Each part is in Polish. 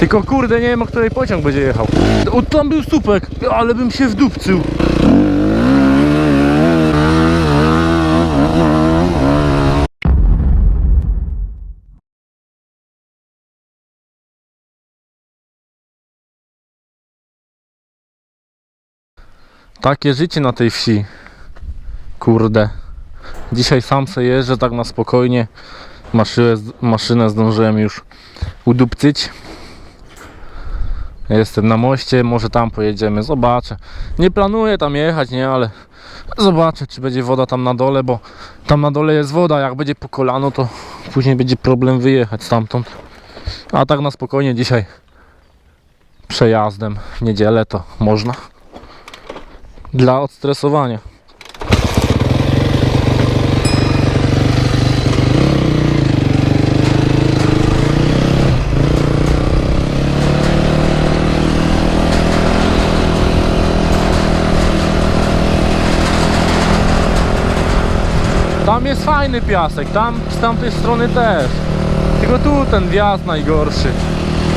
Tylko kurde, nie wiem o której pociąg będzie jechał. O, tam był słupek, ale bym się wdupcył. Takie życie na tej wsi. Kurde. Dzisiaj sam se jeżdżę tak na spokojnie. Maszynę, maszynę zdążyłem już udupcyć. Jestem na moście, może tam pojedziemy, zobaczę. Nie planuję tam jechać, nie, ale zobaczę, czy będzie woda tam na dole, bo tam na dole jest woda. Jak będzie po kolano, to później będzie problem wyjechać stamtąd. A tak na spokojnie dzisiaj przejazdem w niedzielę to można. Dla odstresowania. Tam jest fajny piasek, tam z tamtej strony też. Tylko tu ten wjazd najgorszy.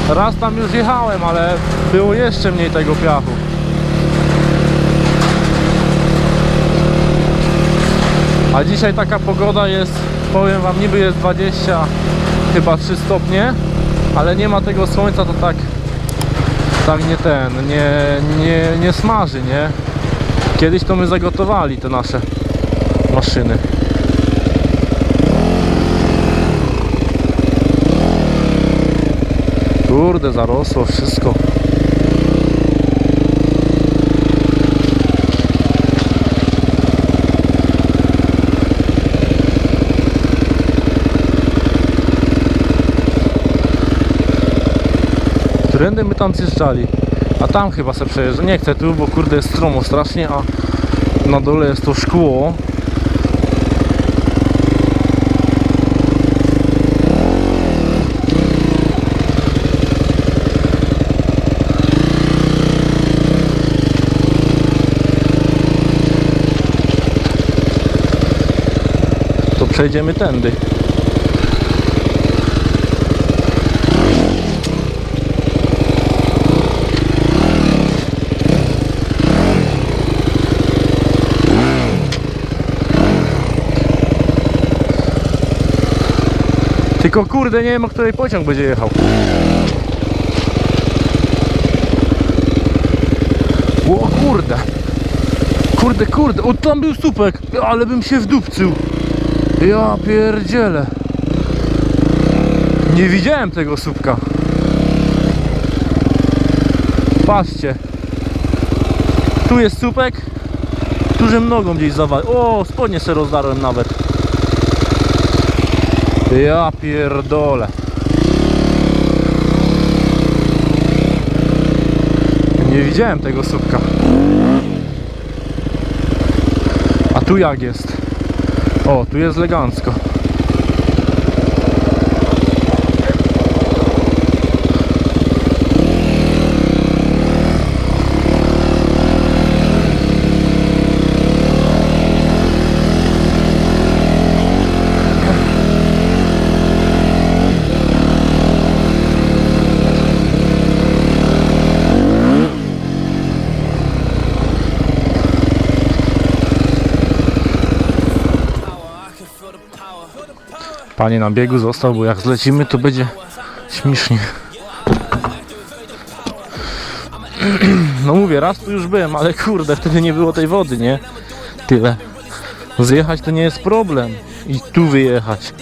Raz tam już jechałem, ale było jeszcze mniej tego piachu. A dzisiaj taka pogoda jest, powiem wam, niby jest 20, chyba 3 stopnie, ale nie ma tego słońca, to tak, tak nie ten, nie, nie, nie smaży, nie? Kiedyś to my zagotowali te nasze maszyny. Kurde, zarosło wszystko. Którędy my tam zjeżdżali? A tam chyba se przejeżdża. Nie chcę tu, bo kurde jest stromo strasznie, a na dole jest to szkło. Przejdziemy tędy. Tylko kurde, nie wiem o której pociąg będzie jechał. O kurde. Kurde, kurde, o tam był słupek, ale bym się wdupcył. Ja pierdzielę. Nie widziałem tego słupka. Patrzcie. Tu jest słupek. Dużym nogą gdzieś zawalił. O, spodnie se rozdarłem nawet. Ja pierdolę. Nie widziałem tego słupka. A tu jak jest? O, tu jest elegancko. Panie na biegu został, bo jak zlecimy to będzie śmiesznie. No mówię, raz tu już byłem, ale kurde, wtedy nie było tej wody, nie? Tyle. Zjechać to nie jest problem. I tu wyjechać.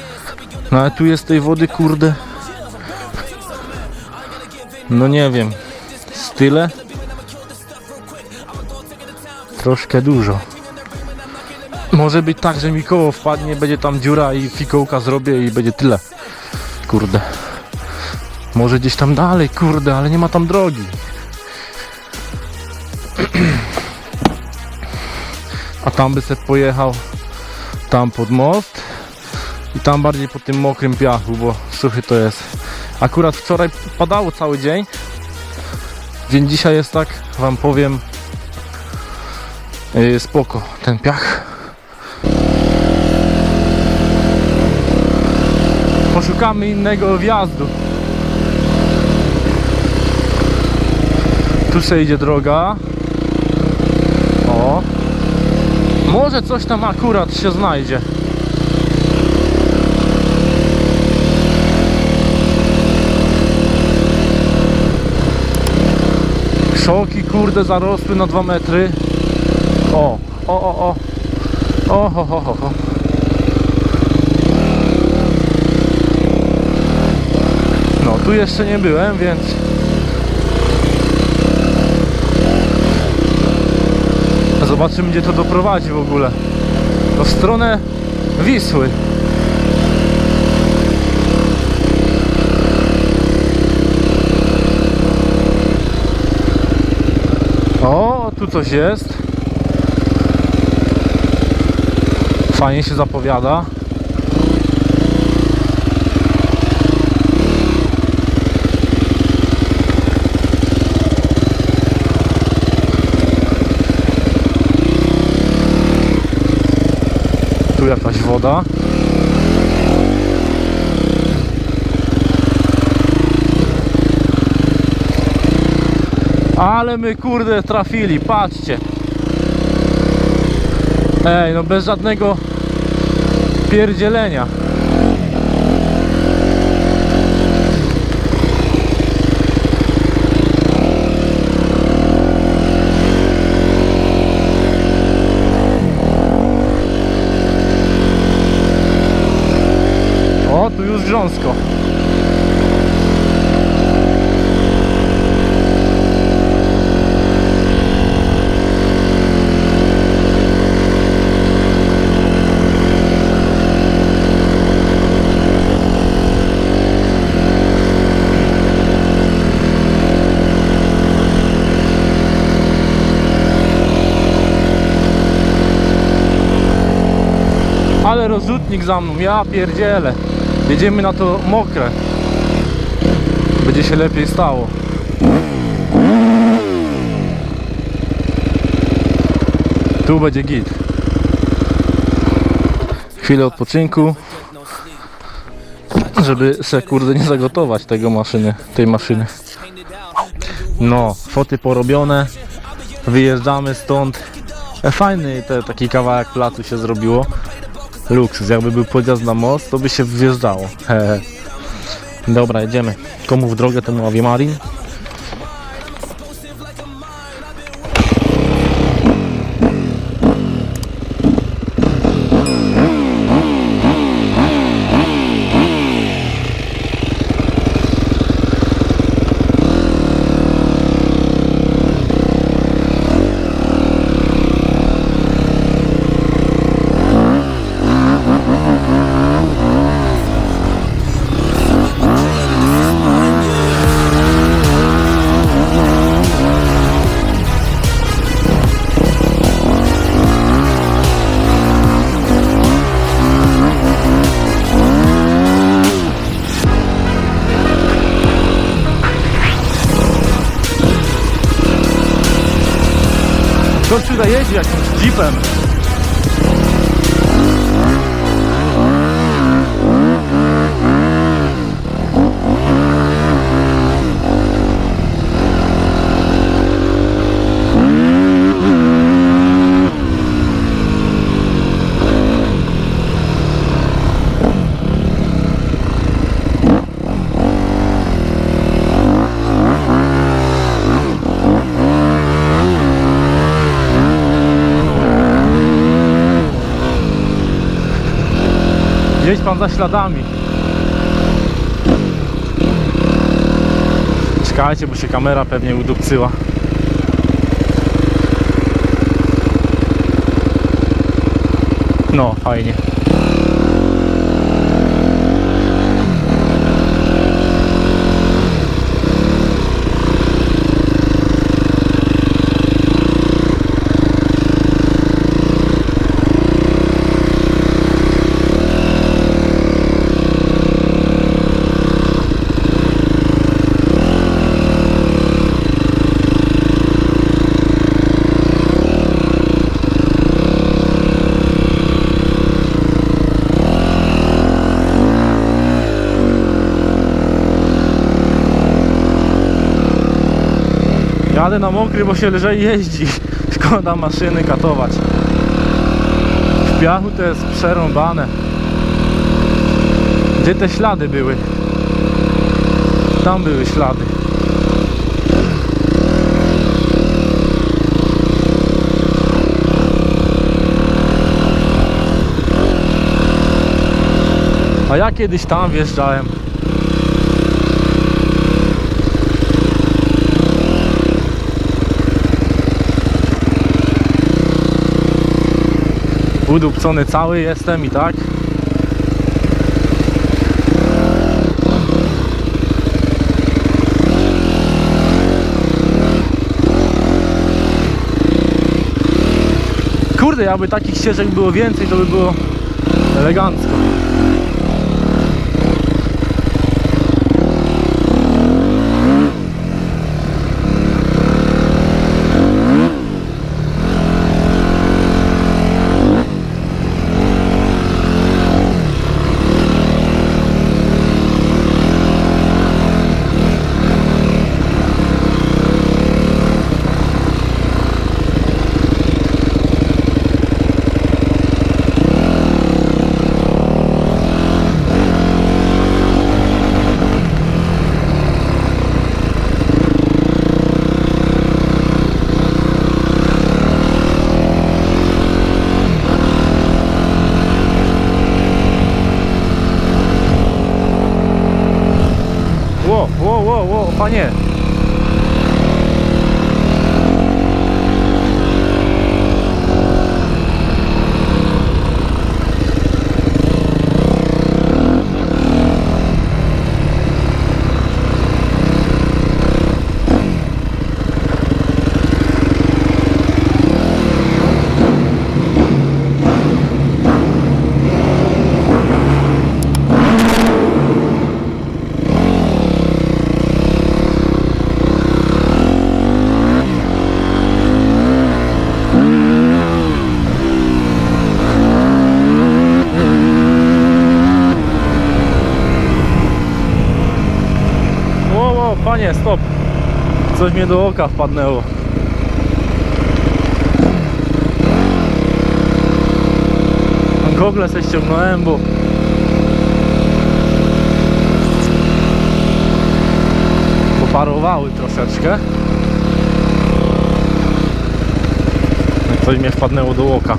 No ale tu jest tej wody, kurde. No nie wiem. Z tyle? Troszkę dużo. Może być tak, że mi koło wpadnie, będzie tam dziura i fikołka zrobię i będzie tyle. Kurde. Może gdzieś tam dalej, kurde, ale nie ma tam drogi. A tam by se pojechał tam pod most i tam bardziej po tym mokrym piachu, bo suchy to jest. Akurat wczoraj padało cały dzień, więc dzisiaj jest tak, wam powiem, yy, spoko ten piach. Poszukamy innego wjazdu. Tu sobie idzie droga. O. Może coś tam akurat się znajdzie. Szoki kurde zarosły na 2 metry. O, o, o, o. O, ho, ho, ho, ho. Tu jeszcze nie byłem, więc zobaczymy gdzie to doprowadzi w ogóle. No w stronę Wisły. O, tu coś jest. Fajnie się zapowiada. Tu jakaś woda. Ale my kurde trafili, patrzcie. Ej, no bez żadnego pierdzielenia. O, tu już grząsko. Ale rozrzutnik za mną, ja pierdzielę. Jedziemy na to mokre. Będzie się lepiej stało. Tu będzie git. Chwilę odpoczynku. Żeby se kurde nie zagotować tego maszyny, tej maszyny. No, foty porobione. Wyjeżdżamy stąd. E, Fajny te, taki kawałek placu się zrobiło. Luksus, jakby był podjazd na most, to by się wjeżdżało. Dobra, jedziemy. Komu w drogę, temu Ave Jakimś jeepem. Jedź pan za śladami. Czekajcie, bo się kamera pewnie udupcyła. No, fajnie. Jadę na mokry, bo się lżej jeździ. Szkoda maszyny katować. W piachu to jest przerąbane. Gdzie te ślady były? Tam były ślady. A ja kiedyś tam wjeżdżałem. Udupcony cały jestem i tak. Kurde, jakby takich ścieżek było więcej, to by było elegancko. Panie. Coś mnie do oka wpadnęło. Gogle se ściągnąłem, bo poparowały troszeczkę. Coś mnie wpadnęło do oka.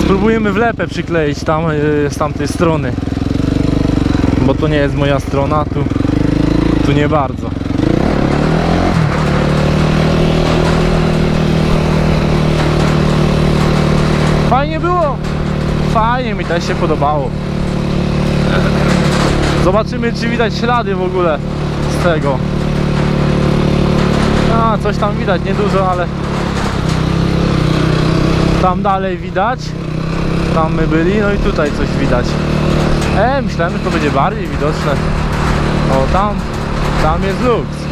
Spróbujemy wlepę przykleić tam yy, z tamtej strony bo to nie jest moja strona, tu, tu nie bardzo. Fajnie było, fajnie mi też się podobało. Zobaczymy czy widać ślady w ogóle z tego. A, coś tam widać, niedużo, ale tam dalej widać. Tam my byli, no i tutaj coś widać. E, myślałem, że to będzie bardziej widoczne. O, tam, tam jest luks.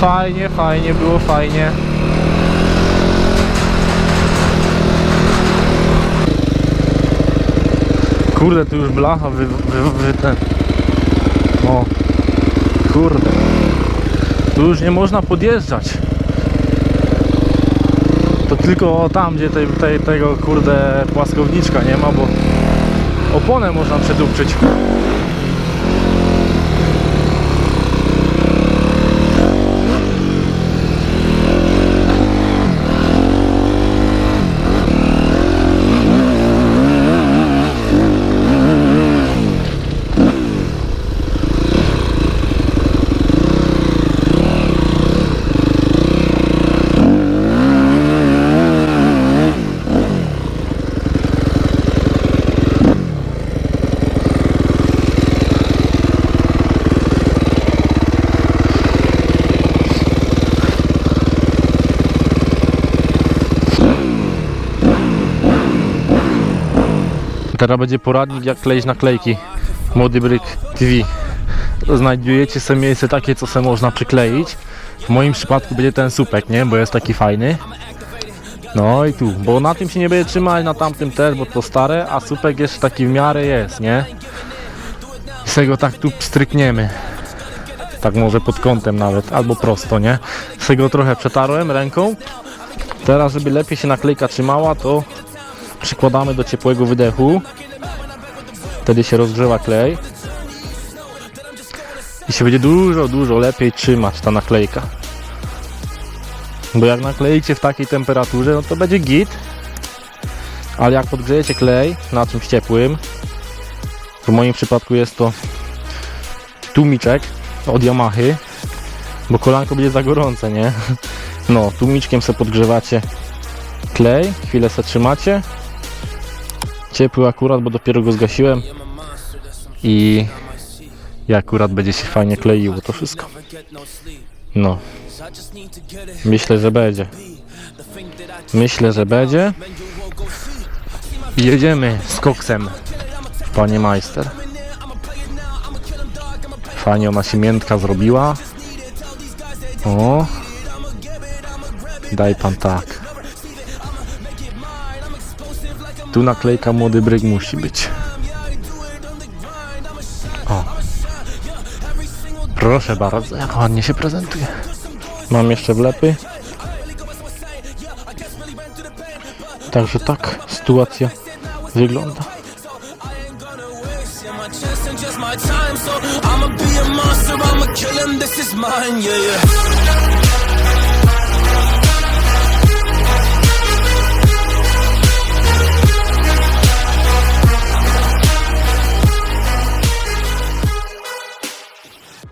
Fajnie, fajnie, było fajnie. Kurde, tu już blacha wy, wy, wy ten. O, kurde. Tu już nie można podjeżdżać. To tylko tam, gdzie tej, tej, tego kurde płaskowniczka nie ma, bo oponę można przedupczyć. Teraz będzie poradnik jak kleić naklejki. Młody Bryk TV. Znajdujecie sobie miejsce takie, co se można przykleić. W moim przypadku będzie ten supek, nie? Bo jest taki fajny. No i tu, bo na tym się nie będzie trzymać, na tamtym też, bo to stare, a supek jeszcze taki w miarę jest, nie? I sobie go tak tu pstrykniemy. Tak może pod kątem nawet, albo prosto, nie? Sobie go trochę przetarłem ręką. Teraz, żeby lepiej się naklejka trzymała, to przykładamy do ciepłego wydechu. Wtedy się rozgrzewa klej. I się będzie dużo, dużo lepiej trzymać ta naklejka. Bo jak nakleicie w takiej temperaturze, no to będzie git. Ale jak podgrzejecie klej na czymś ciepłym, w moim przypadku jest to tłumiczek od Yamahy, bo kolanko będzie za gorące, nie? No, tłumiczkiem sobie podgrzewacie klej, chwilę se trzymacie. Ciepły akurat, bo dopiero go zgasiłem i i akurat będzie się fajnie kleiło to wszystko. No. Myślę, że będzie. Myślę, że będzie. Jedziemy z koksem, panie majster. Fajnie ona się miętka zrobiła. O. Daj pan tak. Tu naklejka młody bryk musi być. O. Proszę bardzo, jak ładnie się prezentuje. Mam jeszcze wlepy. Także tak sytuacja wygląda. My time. So I'ma be a monster, I'ma kill him, this is mine, yeah, yeah.